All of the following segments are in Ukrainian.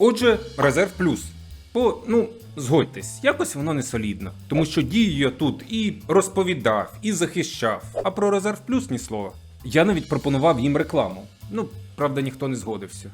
Отже, резерв плюс. По, ну, згодьтесь, якось воно не солідно. Тому що дію я тут і розповідав, і захищав, а про резерв плюс ні слова. Я навіть пропонував їм рекламу. Ну, правда, ніхто не згодився.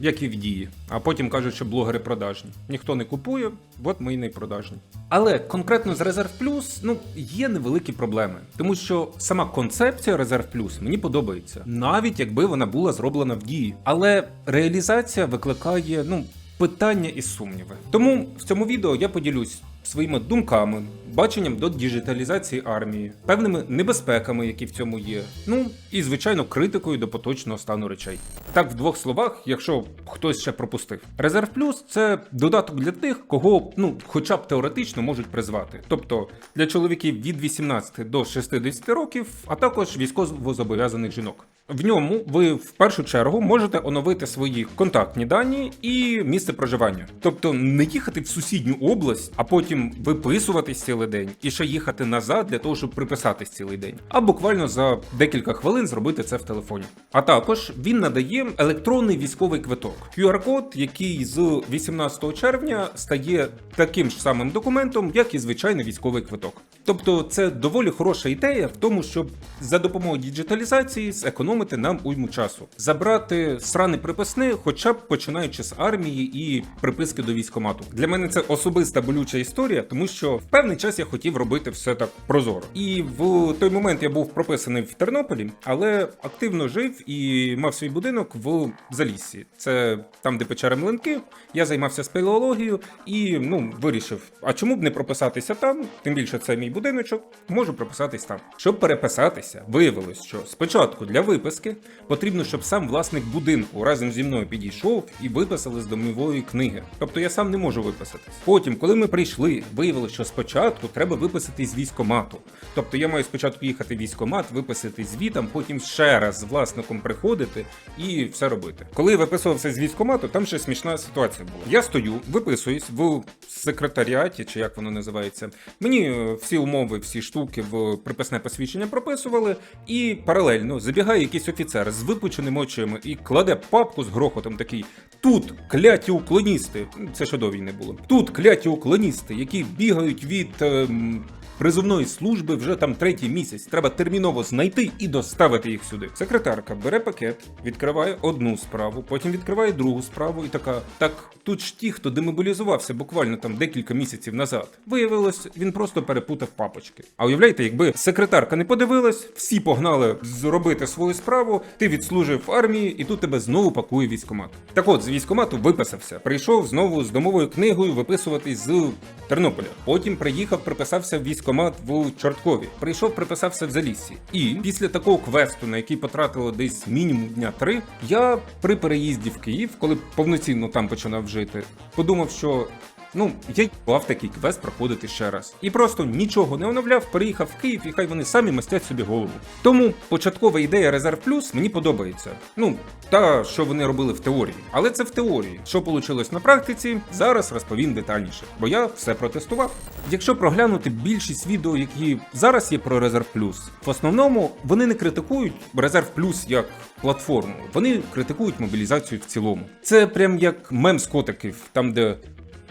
Як і в дії. А потім кажуть, що блогери продажні. Ніхто не купує, от ми й не продажні. Але конкретно з Резерв Плюс ну, є невеликі проблеми. Тому що сама концепція Резерв Плюс мені подобається, навіть якби вона була зроблена в дії. Але реалізація викликає ну, питання і сумніви. Тому в цьому відео я поділюсь своїми думками, баченням до діджиталізації армії, певними небезпеками, які в цьому є. Ну і звичайно критикою до поточного стану речей. Так, в двох словах, якщо хтось ще пропустив, резерв плюс це додаток для тих, кого ну хоча б теоретично можуть призвати, тобто для чоловіків від 18 до 60 років, а також військовозобов'язаних жінок. В ньому ви в першу чергу можете оновити свої контактні дані і місце проживання. Тобто не їхати в сусідню область, а потім виписуватись цілий день і ще їхати назад для того, щоб приписатись цілий день. А буквально за декілька хвилин зробити це в телефоні. А також він надає електронний військовий квиток. QR-код, який з 18 червня стає таким ж самим документом, як і звичайний військовий квиток. Тобто це доволі хороша ідея в тому, щоб за допомогою діджиталізації зекономити нам уйму часу, забрати сране приписне, хоча б починаючи з армії і приписки до військомату. Для мене це особиста болюча історія, тому що в певний час я хотів робити все так прозоро. І в той момент я був прописаний в Тернополі, але активно жив і мав свій будинок в Заліссі. Це там, де печери млинки. Я займався спелеологією і ну вирішив, а чому б не прописатися там? Тим більше це мій будиночок, можу прописатись там. Щоб переписатися, виявилось, що спочатку для виписки потрібно, щоб сам власник будинку разом зі мною підійшов і виписали з домової книги. Тобто я сам не можу виписатись. Потім, коли ми прийшли, виявилось, що спочатку треба виписати з військомату. Тобто я маю спочатку їхати в військомат, виписати звітом, потім ще раз з власником приходити і все робити. Коли я виписувався з військомату, там ще смішна ситуація була. Я стою, виписуюсь в секретаріаті, чи як воно називається. Мені е, всі умови, всі штуки в приписне посвідчення прописували, і паралельно забігає якийсь офіцер з випученими очима і кладе папку з грохотом такий. Тут кляті уклоністи, це ще до війни було. Тут кляті уклоністи, які бігають від. ем, Призовної служби вже там третій місяць. Треба терміново знайти і доставити їх сюди. Секретарка бере пакет, відкриває одну справу, потім відкриває другу справу і така: так тут ж ті, хто демобілізувався буквально там декілька місяців назад. Виявилось, він просто перепутав папочки. А уявляєте, якби секретарка не подивилась, всі погнали зробити свою справу, ти відслужив армії, і тут тебе знову пакує військомат. Так от з військомату виписався, прийшов знову з домовою книгою виписуватись з Тернополя. Потім приїхав, приписався в військомат в Чорткові. Прийшов, приписався в Заліссі. І після такого квесту, на який потратило десь мінімум дня три, я при переїзді в Київ, коли повноцінно там починав жити, подумав, що. Ну, я їбав такий квест проходити ще раз. І просто нічого не оновляв, переїхав в Київ, і хай вони самі мастять собі голову. Тому початкова ідея Резерв Плюс мені подобається. Ну, та що вони робили в теорії. Але це в теорії. Що вийшло на практиці, зараз розповім детальніше, бо я все протестував. Якщо проглянути більшість відео, які зараз є про Резерв Плюс, в основному вони не критикують Резерв Плюс як платформу, вони критикують мобілізацію в цілому. Це прям як мем з котиків, там де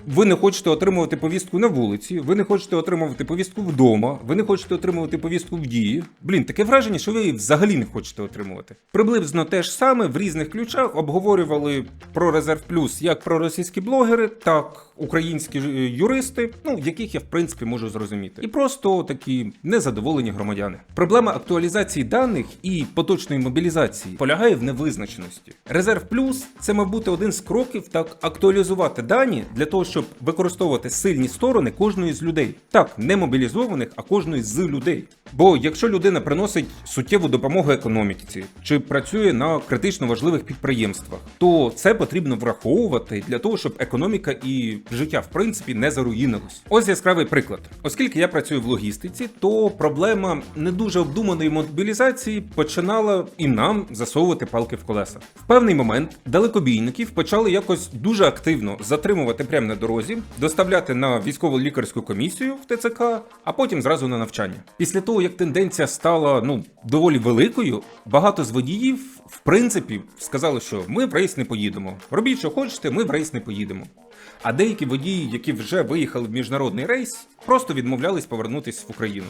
ви не хочете отримувати повістку на вулиці, ви не хочете отримувати повістку вдома, ви не хочете отримувати повістку в дії. Блін, таке враження, що ви її взагалі не хочете отримувати. Приблизно те ж саме в різних ключах обговорювали про резерв плюс як про російські блогери, так українські юристи, ну яких я в принципі можу зрозуміти, і просто такі незадоволені громадяни. Проблема актуалізації даних і поточної мобілізації полягає в невизначеності. Резерв плюс це, мав бути один з кроків так актуалізувати дані для того, щоб використовувати сильні сторони кожної з людей. Так, не мобілізованих, а кожної з людей. Бо якщо людина приносить суттєву допомогу економіці чи працює на критично важливих підприємствах, то це потрібно враховувати для того, щоб економіка і життя в принципі не заруїнилось. Ось яскравий приклад. Оскільки я працюю в логістиці, то проблема не дуже обдуманої мобілізації починала і нам засовувати палки в колеса. В певний момент далекобійників почали якось дуже активно затримувати прямо на дорозі, доставляти на військово лікарську комісію в ТЦК, а потім зразу на навчання. Після того, як тенденція стала ну доволі великою, багато з водіїв, в принципі, сказали, що ми в рейс не поїдемо. Робіть, що хочете, ми в рейс не поїдемо. А деякі водії, які вже виїхали в міжнародний рейс, просто відмовлялись повернутися в Україну.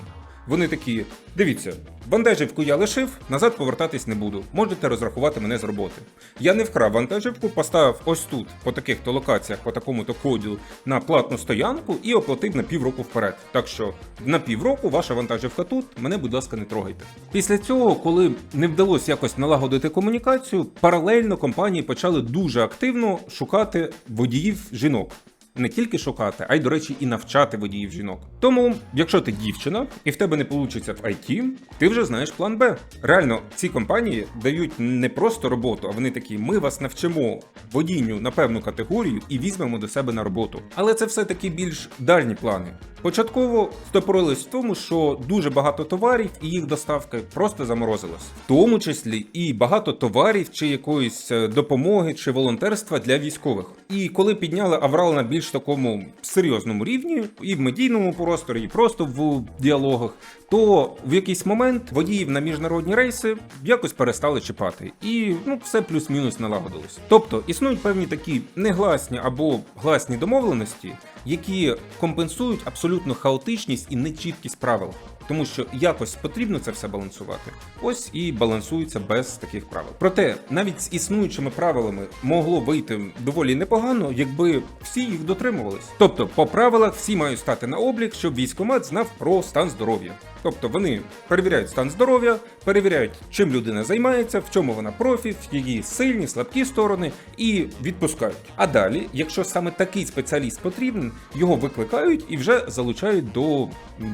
Вони такі: дивіться, вантажівку я лишив, назад повертатись не буду. Можете розрахувати мене з роботи. Я не вкрав вантажівку, поставив ось тут, по таких то локаціях, по такому-то коду на платну стоянку і оплатив на півроку вперед. Так що на півроку ваша вантажівка тут, мене, будь ласка, не трогайте. Після цього, коли не вдалося якось налагодити комунікацію, паралельно компанії почали дуже активно шукати водіїв жінок не тільки шукати, а й, до речі, і навчати водіїв жінок. Тому, якщо ти дівчина і в тебе не вийде в IT, ти вже знаєш план Б. Реально, ці компанії дають не просто роботу, а вони такі: ми вас навчимо водінню на певну категорію і візьмемо до себе на роботу. Але це все таки більш дальні плани. Початково стопорились в тому, що дуже багато товарів і їх доставка просто заморозилась, в тому числі і багато товарів чи якоїсь е, допомоги чи волонтерства для військових. І коли підняли аврал на більш такому серйозному рівні, і в медійному просторі, і просто в діалогах, то в якийсь момент водіїв на міжнародні рейси якось перестали чіпати, і ну все плюс-мінус налагодилось. Тобто існують певні такі негласні або гласні домовленості, які компенсують абсолютно хаотичність і нечіткість правил. Тому що якось потрібно це все балансувати. Ось і балансується без таких правил. Проте навіть з існуючими правилами могло вийти доволі непогано, якби всі їх дотримувались. Тобто, по правилах всі мають стати на облік, щоб військомат знав про стан здоров'я. Тобто вони перевіряють стан здоров'я, перевіряють, чим людина займається, в чому вона профі, в її сильні, слабкі сторони, і відпускають. А далі, якщо саме такий спеціаліст потрібен, його викликають і вже залучають до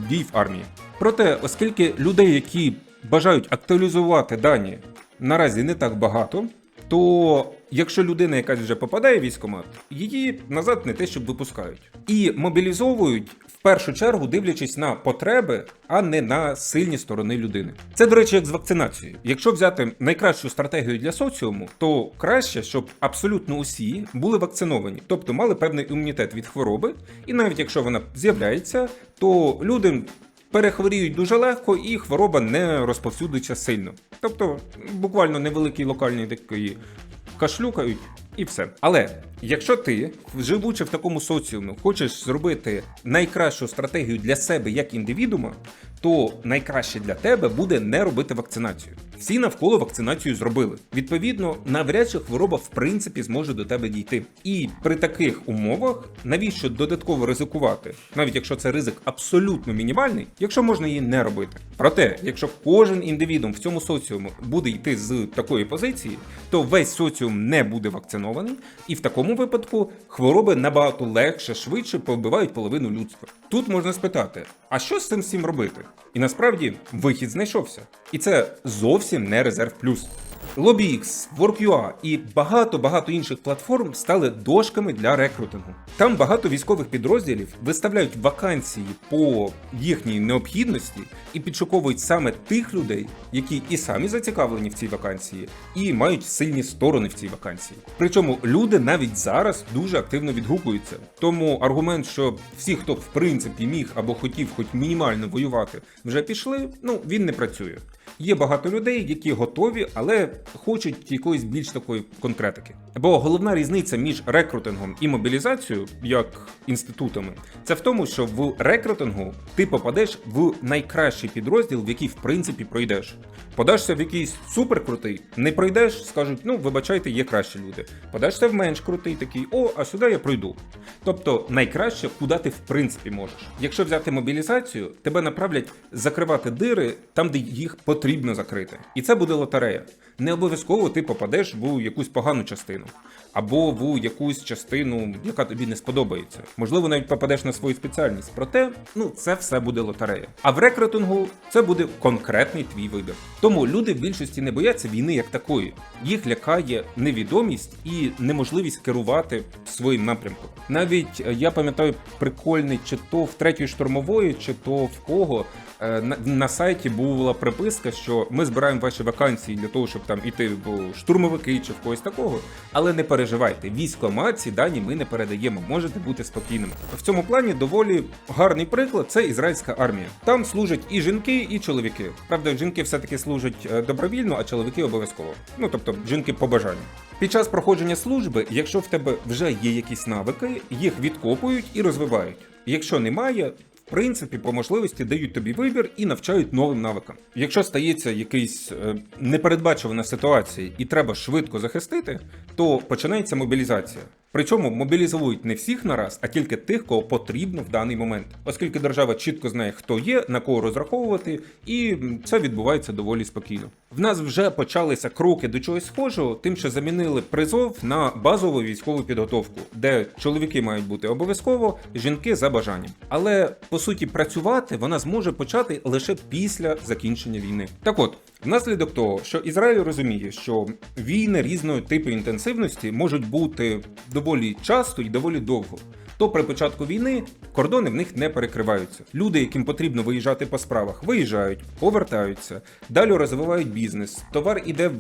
дій в армії. Проте, оскільки людей, які бажають актуалізувати дані, наразі не так багато, то якщо людина якась вже попадає в військкомат, її назад не те, щоб випускають. І мобілізовують першу чергу, дивлячись на потреби, а не на сильні сторони людини. Це, до речі, як з вакцинацією. Якщо взяти найкращу стратегію для соціуму, то краще, щоб абсолютно усі були вакциновані, тобто мали певний імунітет від хвороби, і навіть якщо вона з'являється, то люди перехворіють дуже легко і хвороба не розповсюдиться сильно. Тобто, буквально невеликий локальний такий кашлюкають і все. Але якщо ти, живучи в такому соціумі, хочеш зробити найкращу стратегію для себе як індивідума, то найкраще для тебе буде не робити вакцинацію. Всі навколо вакцинацію зробили. Відповідно, навряд чи хвороба в принципі зможе до тебе дійти. І при таких умовах навіщо додатково ризикувати, навіть якщо це ризик абсолютно мінімальний, якщо можна її не робити. Проте, якщо кожен індивідум в цьому соціумі буде йти з такої позиції, то весь соціум не буде вакцинований, і в такому випадку хвороби набагато легше, швидше повбивають половину людства. Тут можна спитати, а що з цим всім робити? І насправді вихід знайшовся. І це зовсім не резерв плюс. LobbyX, Work.ua і багато-багато інших платформ стали дошками для рекрутингу. Там багато військових підрозділів виставляють вакансії по їхній необхідності і підшуковують саме тих людей, які і самі зацікавлені в цій вакансії, і мають сильні сторони в цій вакансії. Причому люди навіть зараз дуже активно відгукуються. Тому аргумент, що всі, хто в принципі міг або хотів хоч мінімально воювати, вже пішли, ну він не працює. Є багато людей, які готові, але хочуть якоїсь більш такої конкретики. Бо головна різниця між рекрутингом і мобілізацією, як інститутами, це в тому, що в рекрутингу ти попадеш в найкращий підрозділ, в який в принципі пройдеш. Подашся в якийсь суперкрутий, не пройдеш, скажуть, ну вибачайте, є кращі люди. Подашся в менш крутий, такий, о, а сюди я пройду. Тобто найкраще, куди ти в принципі можеш. Якщо взяти мобілізацію, тебе направлять закривати дири там, де їх потрібно закрити. І це буде лотерея. Не обов'язково ти попадеш в якусь погану частину, або в якусь частину, яка тобі не сподобається. Можливо, навіть попадеш на свою спеціальність. Проте, ну це все буде лотерея. А в рекрутингу це буде конкретний твій вибір. Тому люди в більшості не бояться війни як такої. Їх лякає невідомість і неможливість керувати своїм напрямком. Навіть е, я пам'ятаю прикольний, чи то в третьої штурмової, чи то в кого на, на сайті була приписка, що ми збираємо ваші вакансії для того, щоб там іти в штурмовики чи в когось такого. Але не переживайте, військомат ці дані ми не передаємо, можете бути спокійними. В цьому плані доволі гарний приклад це ізраїльська армія. Там служать і жінки, і чоловіки. Правда, жінки все-таки служать е, добровільно, а чоловіки обов'язково. Ну тобто жінки по бажанню. Під час проходження служби, якщо в тебе вже є якісь навики, їх відкопують і розвивають. Якщо немає, принципі, по можливості дають тобі вибір і навчають новим навикам. Якщо стається якийсь е, непередбачувана ситуація і треба швидко захистити, то починається мобілізація. Причому мобілізують не всіх нараз, а тільки тих, кого потрібно в даний момент, оскільки держава чітко знає, хто є, на кого розраховувати, і це відбувається доволі спокійно. В нас вже почалися кроки до чогось схожого, тим, що замінили призов на базову військову підготовку, де чоловіки мають бути обов'язково, жінки за бажанням. Але по суті працювати вона зможе почати лише після закінчення війни. Так от. Внаслідок того, що Ізраїль розуміє, що війни різного типу інтенсивності можуть бути доволі часто і доволі довго. То при початку війни кордони в них не перекриваються. Люди, яким потрібно виїжджати по справах, виїжджають, повертаються, далі розвивають бізнес. Товар іде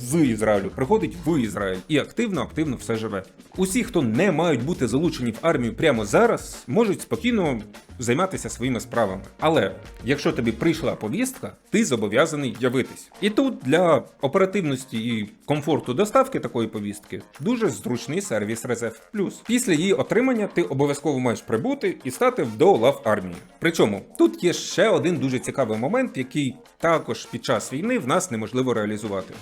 з Ізраїлю, приходить в Ізраїль і активно, активно все живе. Усі, хто не мають бути залучені в армію прямо зараз, можуть спокійно займатися своїми справами. Але якщо тобі прийшла повістка, ти зобов'язаний явитись. І тут для оперативності і комфорту доставки такої повістки дуже зручний сервіс Резерв Плюс. Після її отримання ти обов'язково маєш прибути і стати до лав армії. Причому тут є ще один дуже цікавий момент, який також під час війни в нас неможливо реалізувати.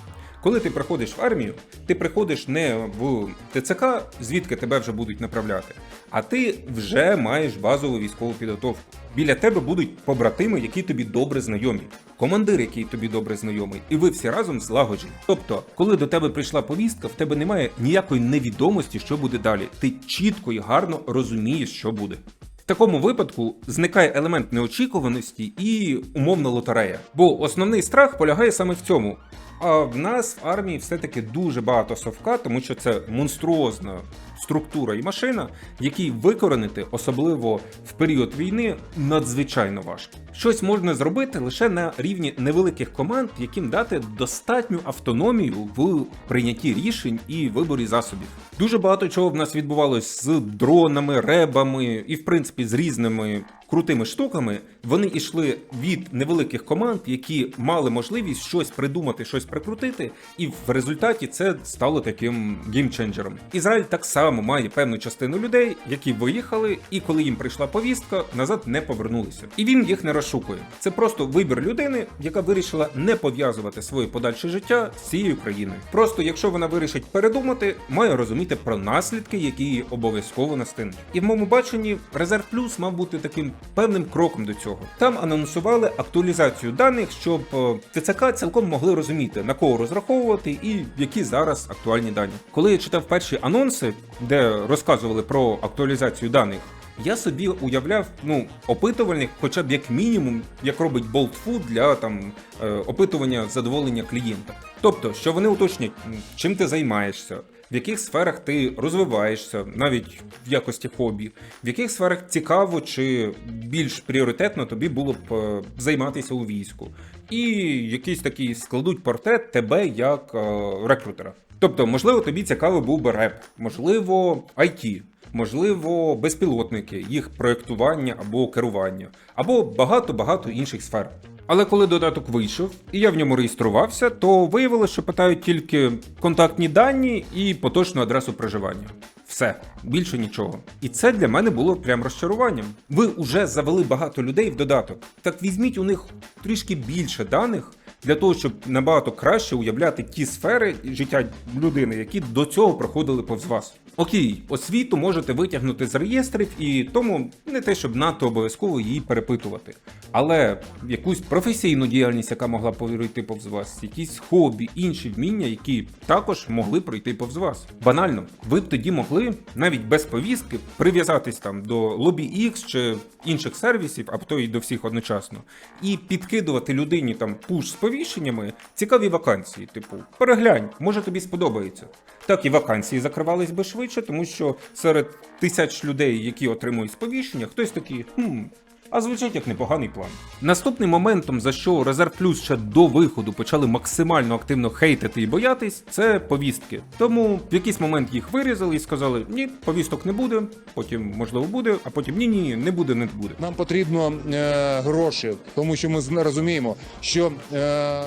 Коли ти приходиш в армію, ти приходиш не в ТЦК, звідки тебе вже будуть направляти, а ти вже маєш базову військову підготовку. Біля тебе будуть побратими, які тобі добре знайомі, командир, який тобі добре знайомий, і ви всі разом злагоджені. Тобто, коли до тебе прийшла повістка, в тебе немає ніякої невідомості, що буде далі. Ти чітко і гарно розумієш, що буде. В такому випадку зникає елемент неочікуваності і умовна лотерея. Бо основний страх полягає саме в цьому. А в нас в армії все-таки дуже багато совка, тому що це монструозна структура і машина, які викоренити, особливо в період війни, надзвичайно важко. Щось можна зробити лише на рівні невеликих команд, яким дати достатню автономію в прийнятті рішень і виборі засобів. Дуже багато чого в нас відбувалось з дронами, ребами і, в принципі, з різними крутими штуками. Вони йшли від невеликих команд, які мали можливість щось придумати, щось прикрутити, і в результаті це стало таким геймченджером. Ізраїль так само має певну частину людей, які виїхали, і коли їм прийшла повістка, назад не повернулися. І він їх не розшукує. Це просто вибір людини, яка вирішила не пов'язувати своє подальше життя з цією країною. Просто якщо вона вирішить передумати, має розуміти про наслідки, які її обов'язково настигнуть. І в моєму баченні Резерв Плюс мав бути таким певним кроком до цього. Там анонсували актуалізацію даних, щоб е, ТЦК цілком могли розуміти на кого розраховувати і які зараз актуальні дані. Коли я читав перші анонси, де розказували про актуалізацію даних. Я собі уявляв ну опитувальник, хоча б як мінімум, як робить Food для там е, опитування задоволення клієнта. Тобто, що вони уточнять, чим ти займаєшся, в яких сферах ти розвиваєшся, навіть в якості хобі, в яких сферах цікаво чи більш пріоритетно тобі було б е, займатися у війську, і якийсь такий складуть портрет тебе як е, рекрутера. Тобто, можливо, тобі цікавий був би реп, можливо, IT, можливо, безпілотники, їх проєктування або керування, або багато-багато інших сфер. Але коли додаток вийшов і я в ньому реєструвався, то виявилося, що питають тільки контактні дані і поточну адресу проживання. Все, більше нічого. І це для мене було прям розчаруванням. Ви вже завели багато людей в додаток. Так візьміть у них трішки більше даних для того, щоб набагато краще уявляти ті сфери життя людини, які до цього проходили повз вас. Окей, освіту можете витягнути з реєстрів, і тому не те, щоб надто обов'язково її перепитувати. Але якусь професійну діяльність, яка могла пройти повз вас, якісь хобі, інші вміння, які також могли пройти повз вас. Банально, ви б тоді могли навіть без повістки прив'язатись там до Lobby X чи інших сервісів, а то й до всіх одночасно, і підкидувати людині там пуш з повіщеннями цікаві вакансії, типу переглянь, може тобі сподобається. Так і вакансії закривались би швидше, тому що серед тисяч людей, які отримують сповіщення, хтось такий, хм, А звучить як непоганий план. Наступним моментом, за що Резерв Плюс ще до виходу почали максимально активно хейтити і боятись, це повістки. Тому в якийсь момент їх вирізали і сказали: ні, повісток не буде, потім можливо буде, а потім ні, ні, не буде, не буде. Нам потрібно е, гроші, тому що ми розуміємо, що е,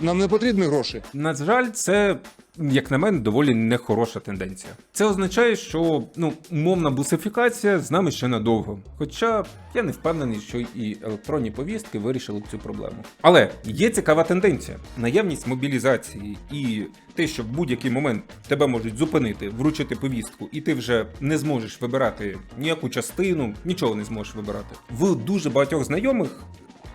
нам не потрібні гроші. На жаль, це. Як на мене, доволі нехороша тенденція. Це означає, що ну умовна бусифікація з нами ще надовго. Хоча я не впевнений, що і електронні повістки вирішили цю проблему. Але є цікава тенденція: наявність мобілізації і те, що в будь-який момент тебе можуть зупинити, вручити повістку, і ти вже не зможеш вибирати ніяку частину, нічого не зможеш вибирати. В дуже багатьох знайомих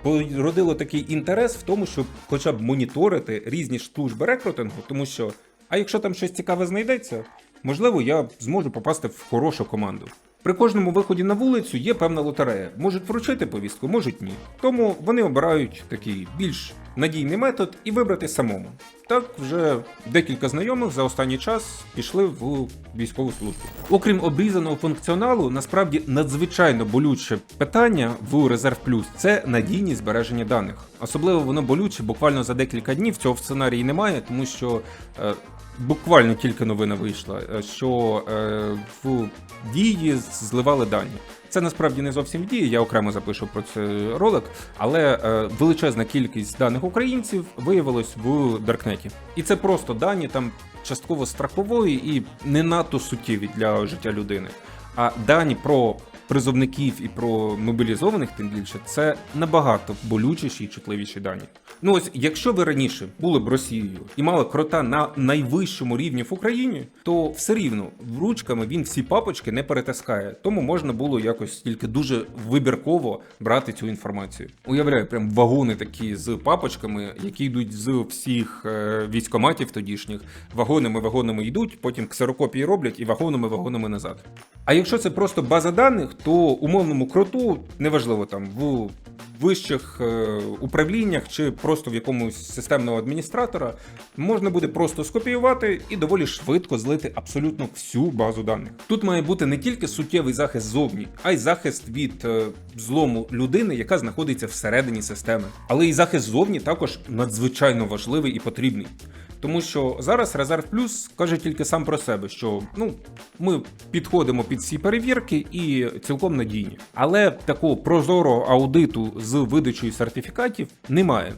породило такий інтерес в тому, щоб хоча б моніторити різні служби рекрутингу, тому що, а якщо там щось цікаве знайдеться, можливо, я зможу попасти в хорошу команду. При кожному виході на вулицю є певна лотерея. Можуть вручити повістку, можуть ні. Тому вони обирають такий більш надійний метод і вибрати самому. Так вже декілька знайомих за останній час пішли в військову службу. Окрім обрізаного функціоналу, насправді надзвичайно болюче питання в Резерв Плюс це надійність збереження даних. Особливо воно болюче буквально за декілька днів. Цього в сценарії немає, тому що е, буквально тільки новина вийшла, е, що е, в дії зливали дані. Це насправді не зовсім діє. я окремо запишу про це ролик, але е, величезна кількість даних українців виявилось в Даркнеті. І це просто дані там частково страхової і не надто суттєві для життя людини. А дані про призовників і про мобілізованих, тим більше, це набагато болючіші і чутливіші дані. Ну ось, якщо ви раніше були б Росією і мали крота на найвищому рівні в Україні, то все рівно ручками він всі папочки не перетискає. Тому можна було якось тільки дуже вибірково брати цю інформацію. Уявляю, прям вагони такі з папочками, які йдуть з всіх е, військоматів тодішніх. Вагонами вагонами йдуть, потім ксерокопії роблять і вагонами вагонами назад. А якщо це просто база даних, то умовному кроту, неважливо там в вищих е, управліннях чи просто в якомусь системного адміністратора, можна буде просто скопіювати і доволі швидко злити абсолютно всю базу даних. Тут має бути не тільки суттєвий захист зовні, а й захист від е, злому людини, яка знаходиться всередині системи. Але і захист зовні також надзвичайно важливий і потрібний. Тому що зараз Резерв Плюс каже тільки сам про себе, що ну ми підходимо під всі перевірки і цілком надійні. Але такого прозорого аудиту з видачею сертифікатів немає.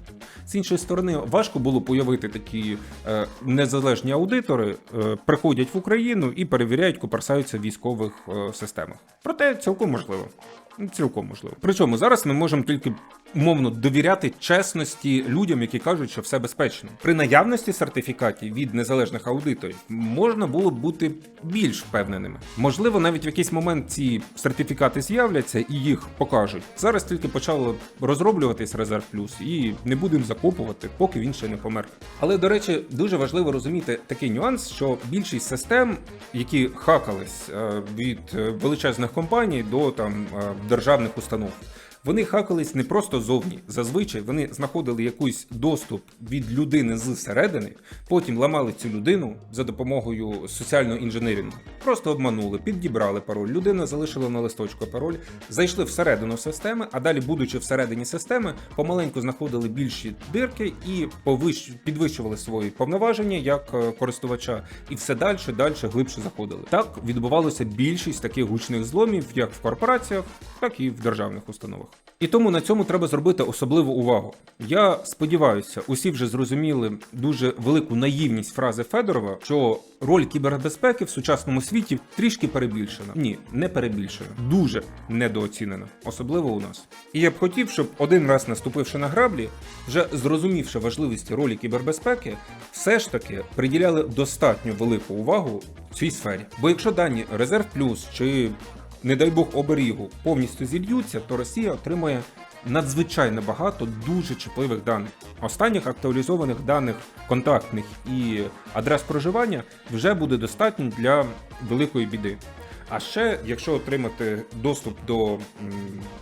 З іншої сторони, важко було появити такі е, незалежні аудитори, е, приходять в Україну і перевіряють, коперсаються в військових е, системах. Проте цілком можливо. Ну, Цілком можливо. Причому зараз ми можемо тільки умовно довіряти чесності людям, які кажуть, що все безпечно. При наявності сертифікатів від незалежних аудиторів можна було б бути більш впевненими. Можливо, навіть в якийсь момент ці сертифікати з'являться і їх покажуть. Зараз тільки почало розроблюватись резерв плюс, і не будемо закопувати, поки він ще не помер. Але до речі, дуже важливо розуміти такий нюанс, що більшість систем, які хакались е, від е, величезних компаній до там е, державних установ. Вони хакались не просто зовні. Зазвичай вони знаходили якийсь доступ від людини зсередини, потім ламали цю людину за допомогою соціального інженерінгу. Просто обманули, підібрали пароль. Людина залишила на листочку пароль, зайшли всередину системи, а далі, будучи всередині системи, помаленьку знаходили більші дирки і підвищували свої повноваження як е, користувача, і все далі, далі глибше заходили. Так відбувалося більшість таких гучних зломів, як в корпораціях, так і в державних установах. І тому на цьому треба зробити особливу увагу. Я сподіваюся, усі вже зрозуміли дуже велику наївність фрази Федорова, що роль кібербезпеки в сучасному світі трішки перебільшена. Ні, не перебільшена, дуже недооцінена, особливо у нас. І я б хотів, щоб один раз наступивши на граблі, вже зрозумівши важливість ролі кібербезпеки, все ж таки приділяли достатньо велику увагу цій сфері. Бо якщо дані Резерв Плюс чи не дай Бог оберігу, повністю зільються, то Росія отримає надзвичайно багато дуже чутливих даних. Останніх актуалізованих даних контактних і адрес проживання вже буде достатньо для великої біди. А ще, якщо отримати доступ до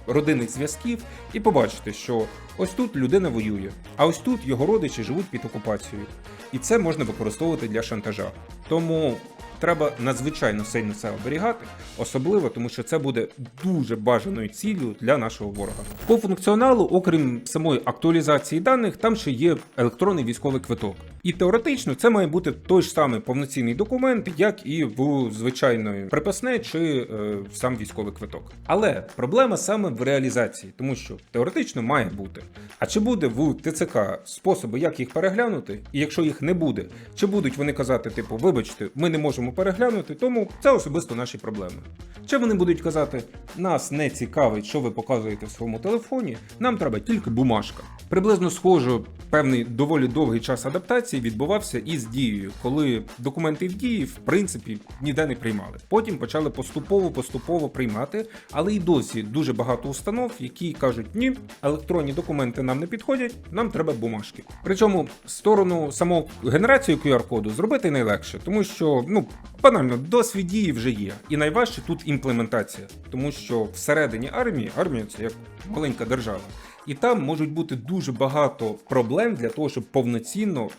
родинних зв'язків і побачити, що ось тут людина воює, а ось тут його родичі живуть під окупацією. І це можна використовувати для шантажа. Тому треба надзвичайно сильно це оберігати, особливо тому, що це буде дуже бажаною ціллю для нашого ворога. По функціоналу, окрім самої актуалізації даних, там ще є електронний військовий квиток. І теоретично це має бути той ж самий повноцінний документ, як і в звичайної припасне чи е, сам військовий квиток. Але проблема саме в реалізації, тому що теоретично має бути. А чи буде в ТЦК способи, як їх переглянути? І якщо їх не буде, чи будуть вони казати, типу, вибачте, ми не можемо переглянути, тому це особисто наші проблеми. Чи вони будуть казати, нас не цікавить, що ви показуєте в своєму телефоні, нам треба тільки бумажка. Приблизно схожо, певний доволі довгий час адаптації відбувався із дією, коли документи в дії, в принципі, ніде не приймали. Потім почали поступово поступово приймати, але й досі дуже багато установ, які кажуть, ні, електронні документи нам не підходять, нам треба бумажки. Причому сторону самого генерацію QR-коду зробити найлегше, тому що ну банально досвід дії вже є. І найважче тут імплементація, тому що всередині армії армія це як маленька держава. І там можуть бути дуже багато проблем для того, щоб повноцінно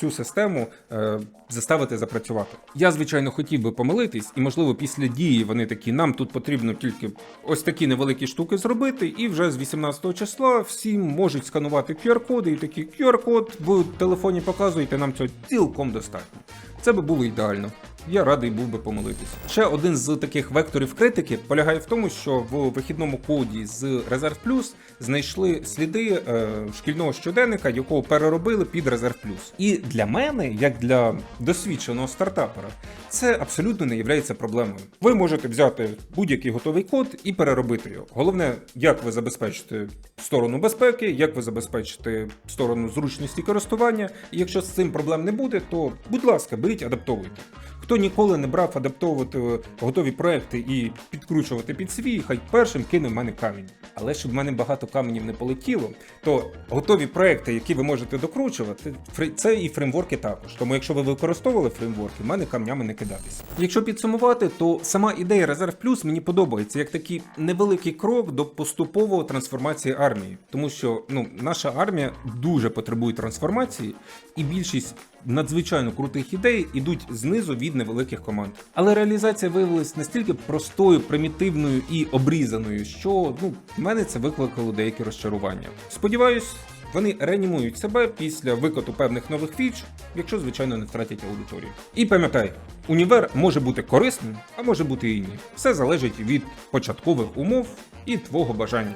цю систему е, заставити запрацювати. Я звичайно хотів би помилитись, і можливо після дії вони такі. Нам тут потрібно тільки ось такі невеликі штуки зробити, і вже з 18 числа всі можуть сканувати QR-коди, і такі QR-код в телефоні показуєте, нам цього цілком достатньо. Це би було ідеально. Я радий був би помилитися. Ще один з таких векторів критики полягає в тому, що в вихідному коді з Резерв Плюс знайшли сліди е, шкільного щоденника, якого переробили під Резерв Плюс. І для мене, як для досвідченого стартапера, це абсолютно не є проблемою. Ви можете взяти будь-який готовий код і переробити його. Головне, як ви забезпечите сторону безпеки, як ви забезпечите сторону зручності користування. І якщо з цим проблем не буде, то будь ласка, беріть, адаптовуйте. Хто ніколи не брав адаптовувати готові проекти і підкручувати під свій, хай першим кине в мене камінь. Але щоб в мене багато каменів не полетіло, то готові проекти, які ви можете докручувати, це і фреймворки також. Тому якщо ви використовували фреймворки, в мене камнями не кидатися. Якщо підсумувати, то сама ідея Резерв Плюс мені подобається як такий невеликий крок до поступової трансформації армії, тому що ну наша армія дуже потребує трансформації, і більшість надзвичайно крутих ідей ідуть знизу від невеликих команд. Але реалізація виявилась настільки простою, примітивною і обрізаною, що ну в мене це викликало деякі розчарування. Сподіваюсь. Вони реанімують себе після викоту певних нових фіч, якщо звичайно не втратять аудиторію. І пам'ятай, універ може бути корисним, а може бути і ні. Все залежить від початкових умов і твого бажання.